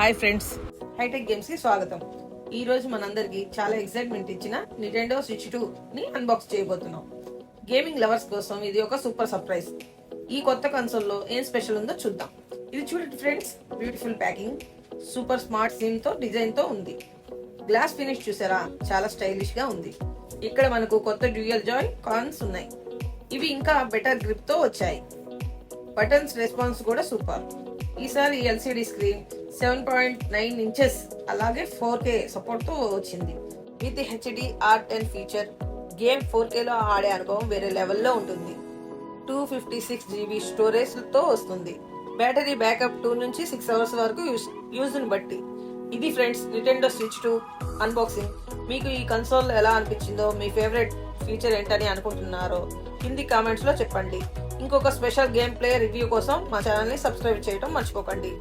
Hi friends. Hitech గేమ్స్కి స్వాగతం. ఈ రోజు మనందరికి చాలా ఎక్సైట్మెంట్ ఇచ్చిన నిటెండో స్విచ్ టూ ని అన్బాక్స్ చేయబోతున్నాం. గేమింగ్ లవర్స్ కోసం ఇది ఒక సూపర్ సర్ప్రైజ్ ఈ కొత్త కన్సోల్లో ఏం స్పెషల్ ఉందో చూద్దాం. ఇది చూడండి friends beautiful packing super smart సిమ్తో డిజైన్తో ఉంది. గ్లాస్ ఫినిష్ చూసారా? చాలా స్టైలిష్గా ఉంది. ఇక్కడ మనకు కొత్త డ్యూయల్ జాయ్ కాన్స్ ఉన్నాయి. ఇవి ఇంకా బెటర్ గ్రిప్తో వచ్చాయి. బటన్స్ రెస్పాన్స్ కూడా సూపర్ ఈసారి L C D screen seven point nine inches అలాగే ఫోర్ కే సపోర్ట్తో వచ్చింది. With H D R ten feature game four Khelo ఆడే అనుభవం వేరే లెవెల్లో ఉంటుంది. టూ ఫిఫ్టీ సిక్స్ జీబీ స్టోరేజ్తో వస్తుంది. బ్యాటరీ బ్యాకప్ టూ నుంచి సిక్స్ అవర్స్ వరకు యూస్ యూజ్ని బట్టి. ఇది friends Nintendo switch two unboxing. మీకు ఈ కన్సోల్ ఎలా అనిపించిందో మీ ఫేవరెట్ ఫీచర్ ఏంటని అనుకుంటున్నారో కింది కామెంట్స్లో చెప్పండి. ఇంకొక స్పెషల్ గేమ్ ప్లే రివ్యూ కోసం మా ఛానల్ని సబ్స్క్రైబ్ చేయడం మర్చిపోకండి.